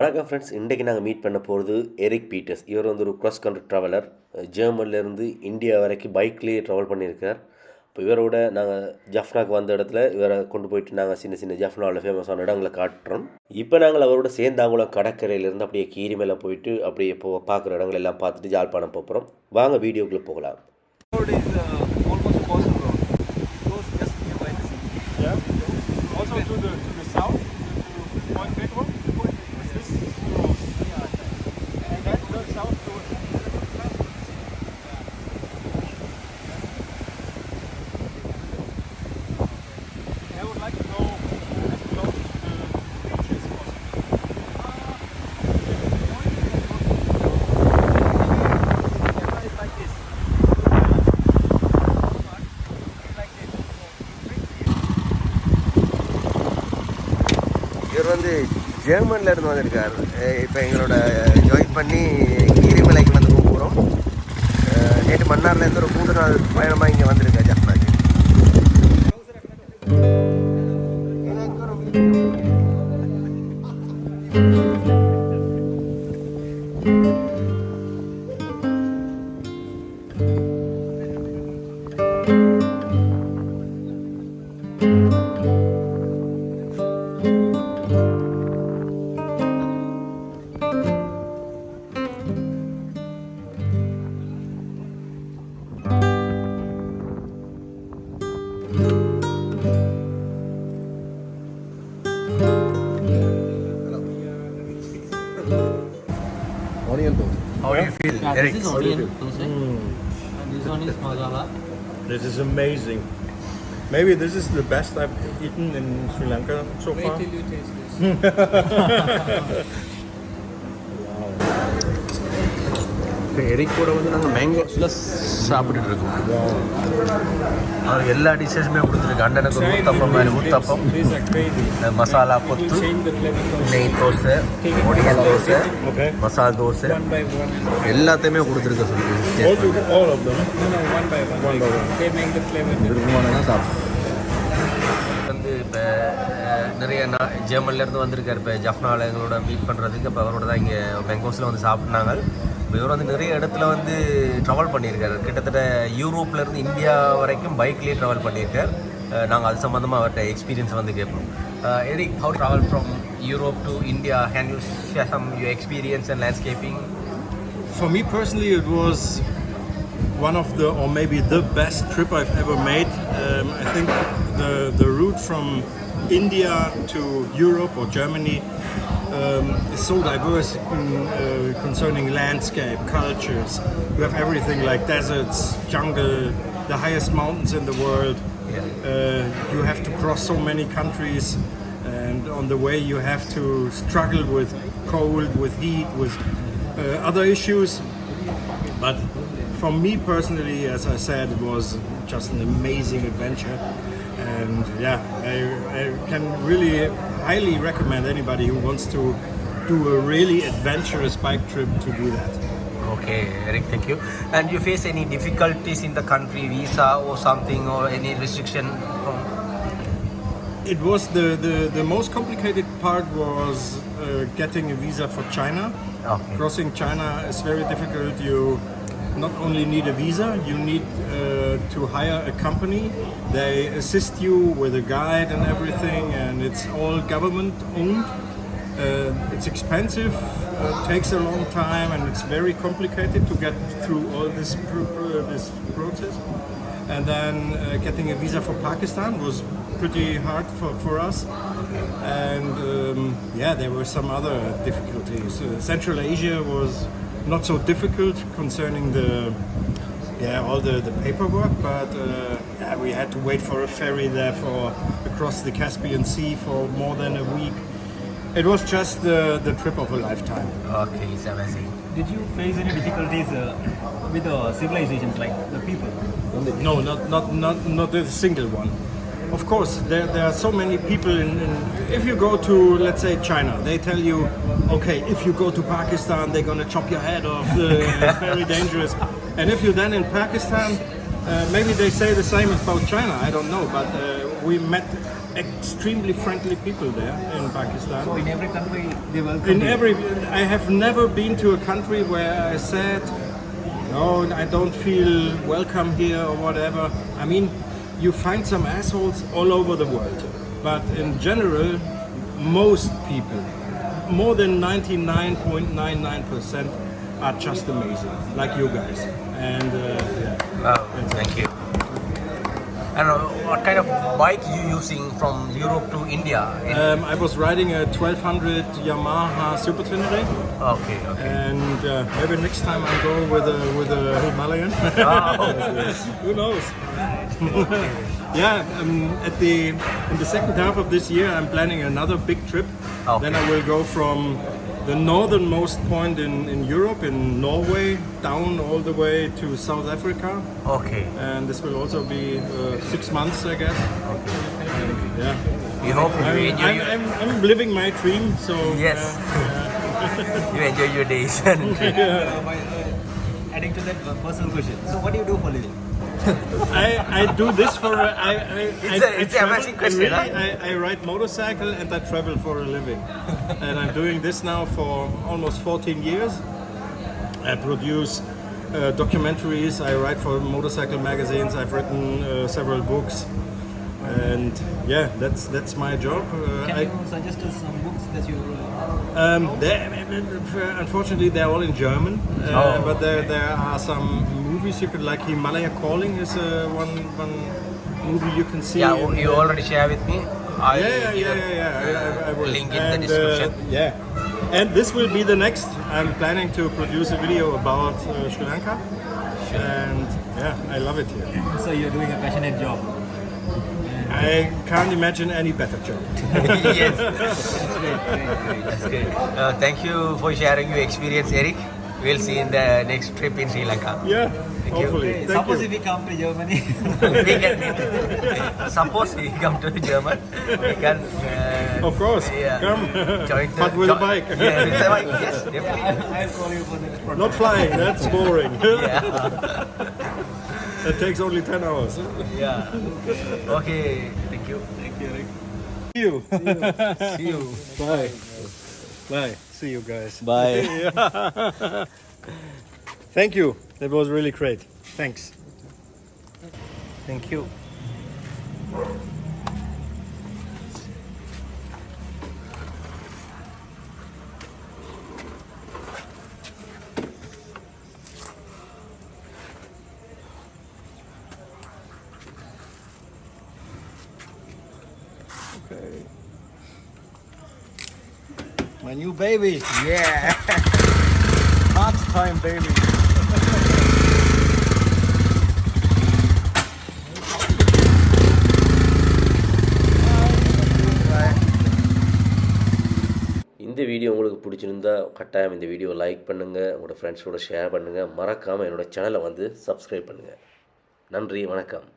வணக்கம் ஃப்ரெண்ட்ஸ் இன்றைக்கு நாங்கள் மீட் பண்ண போகிறது எரிக் பீட்டர்ஸ். இவர் வந்து ஒரு cross கண்ட்ரி ட்ராவலர் ஜெர்மன்லேருந்து இந்தியா வரைக்கும் பைக்லேயே ட்ராவல் பண்ணியிருக்கார். இப்போ இவரோட நாங்கள் ஜஃப்னாக்கு வந்த இடத்துல இவரை கொண்டு போயிட்டு நாங்கள் சின்ன சின்ன ஜஃப்னாவில் ஃபேமஸான இடங்களை காட்டுறோம். இப்போ நாங்கள் அவரோட சேர்ந்தாங்குளம் கடற்கரையிலேருந்து அப்படியே கீரி மேலே போயிட்டு அப்படியே போ பார்க்குற இடங்கள் எல்லாம் பார்த்துட்டு ஜாழ்ப்பாணம் போகிறோம் வாங்க வீடியோக்குள்ளே போகலாம். To the to the south, to Point ஜெர்மனில் இருந்து வந்திருக்கார். இப்போ எங்களோட ஜாயின் பண்ணி கீரிமலைக்கு வந்து போகிறோம் நேற்று மன்னார்லேருந்து ஒரு மூன்று நாள் பயணமாக இங்கே வந்திருக்காரு. How do you feel, Yeah, Eric? this is Orion Dosai. And this one is Masala. This is amazing. Maybe this is the best I've eaten in Sri Lanka so Wait far. till you taste this. இப்போ எரிக்கூட வந்து நாங்கள் மேங்கோஸில் சாப்பிட்டுட்டு இருக்கோம் அவர் எல்லா டிஷ்ஷஸுமே கொடுத்துருக்கு. அண்ணனுக்கு ஊத்தப்பம் மாதிரி ஊத்தப்பம் மசாலா பொத்து நெய் தோசை ஒடியன் தோசை மசாலா தோசை எல்லாத்தையுமே கொடுத்துருக்க சொல்லி சாப்பிடும் வந்து இப்போ நிறைய நான் ஜெர்மன்லேருந்து வந்திருக்கார். இப்போ ஜஃப்னாவில் எங்களோட மீட் பண்ணுறதுக்கு இப்போ அவரோட தான் இங்கே பெங்கோஸில் வந்து சாப்பிட்னாங்க இப்போ இவர் வந்து நிறைய இடத்துல வந்து ட்ராவல் பண்ணியிருக்காரு கிட்டத்தட்ட யூரோப்லேருந்து இந்தியா வரைக்கும் பைக்லேயே ட்ராவல் பண்ணியிருக்கார் நாங்கள் அது சம்மந்தமாக அவர்கிட்ட எக்ஸ்பீரியன்ஸ் வந்து கேட்போம் Eric how travel from Europe to India can you share some you experience and landscaping For me personally, it was one of the, or maybe the best trip I've ever made. Um, I think the the route from India to Europe or Germany um, is so diverse in, uh, concerning landscape, cultures. You have everything like deserts, jungle, the highest mountains in the world. Uh, you have to cross so many countries, and on the way you have to struggle with cold, with heat, with uh, other issues. But for me personally, as I said, it was just an amazing adventure. And yeah, I, I can really highly recommend anybody who wants to do a really adventurous bike trip to do that. Okay, Eric, thank you. And you face any difficulties in the country, visa or something, or any restriction? From... It was the, the, the most complicated part was uh, getting a visa for China. Okay. Crossing China is very difficult. You not only need a visa, you need uh, to hire a company. They assist you with a guide and everything, and it's all government owned. Uh, it's expensive, uh, takes a long time, and it's very complicated to get through all this this process. And then uh, getting a visa for Pakistan was pretty hard for, for us. And um, yeah, there were some other difficulties. Uh, Central Asia was not so difficult concerning the yeah all the, the paperwork, but uh, yeah, we had to wait for a ferry there for across the Caspian Sea for more than a week. It was just the, the trip of a lifetime. Okay, it's amazing. Did you face any difficulties uh, with the civilizations, like the people? No, not not not not a single one. Of course, there, there are so many people in, in. If you go to, let's say, China, they tell you, okay, if you go to Pakistan, they're gonna chop your head off. Uh, it's very dangerous. And if you're then in Pakistan, uh, maybe they say the same about China. I don't know, but uh, we met extremely friendly people there in Pakistan. So in every country they welcome In you. every, I have never been to a country where I said, no, I don't feel welcome here or whatever. I mean, you find some assholes all over the world, but in general, most people, more than 99.99%, are just amazing, like you guys. And uh, yeah. Wow, thank you. And uh, what kind of bike you using from Europe to India? In- Um, I was riding a 1200 Yamaha Super Tenere. okay, okay. and uh, maybe next time I go with a with a Himalayan. Who knows? yeah, um, at the in the second half of this year, I'm planning another big trip. Then I will go from the northernmost point in, in Europe, in Norway, down all the way to South Africa, Okay. and this will also be uh, six months, I guess. And, yeah, We hope you I'm, enjoy I'm, your, I'm, I'm living my dream. So Yes. uh, you enjoy your days. and Uh, my, uh, adding to that uh, personal question. So what do you do for a living? I, I do this for a, I, I, It's I, a- I it's an travel- amazing I question, really, huh? I, I ride motorcycle and I travel for a living, and I'm doing this now for almost 14 years. I produce uh, documentaries. I write for motorcycle magazines. I've written uh, several books, and yeah, that's that's my job. Uh, Can I, you suggest us some books that you uh, um, they- unfortunately, they're all in German, uh, Oh, but there, there are some movies you could like. Himalaya Calling is uh, one one movie you can see. yeah, in- you already share with me. I yeah, yeah, yeah, yeah, yeah. I, I, I will. Link in the And, uh, description. yeah, and this will be the next. I'm planning to produce a video about uh, Sri Lanka, and yeah, I love it here. so you're doing a passionate job. I can't imagine any better job. yes. That's great, great, great. That's great. Uh, thank you for sharing your experience, Eric. We'll see you in the next trip in Sri Lanka. Yeah, you. hopefully. Hey, Thank suppose you. if we come to Germany, we can, suppose we come to Germany, we can. Uh, Of course, yeah, come. join the, But with a bike. Yeah, with a bike. Yes, definitely. I'll call you for the next Not flying. That's boring. Yeah. That takes only 10 hours. Yeah. Okay. Thank you. Thank you, Eric. See you. See you. Bye. Bye. See you guys. Bye. Thank you. That was really great. Thanks. Thank you. My new baby. Yeah. Hard time, baby. இந்த video உங்களுக்கு பிடிச்சிருந்தா கட்டாயம் இந்த video like பண்ணுங்கள் உங்களோட ஃப்ரெண்ட்ஸோட share பண்ணுங்கள் மறக்காமல் என்னோட சேனலை வந்து சப்ஸ்கிரைப் பண்ணுங்கள் நன்றி வணக்கம்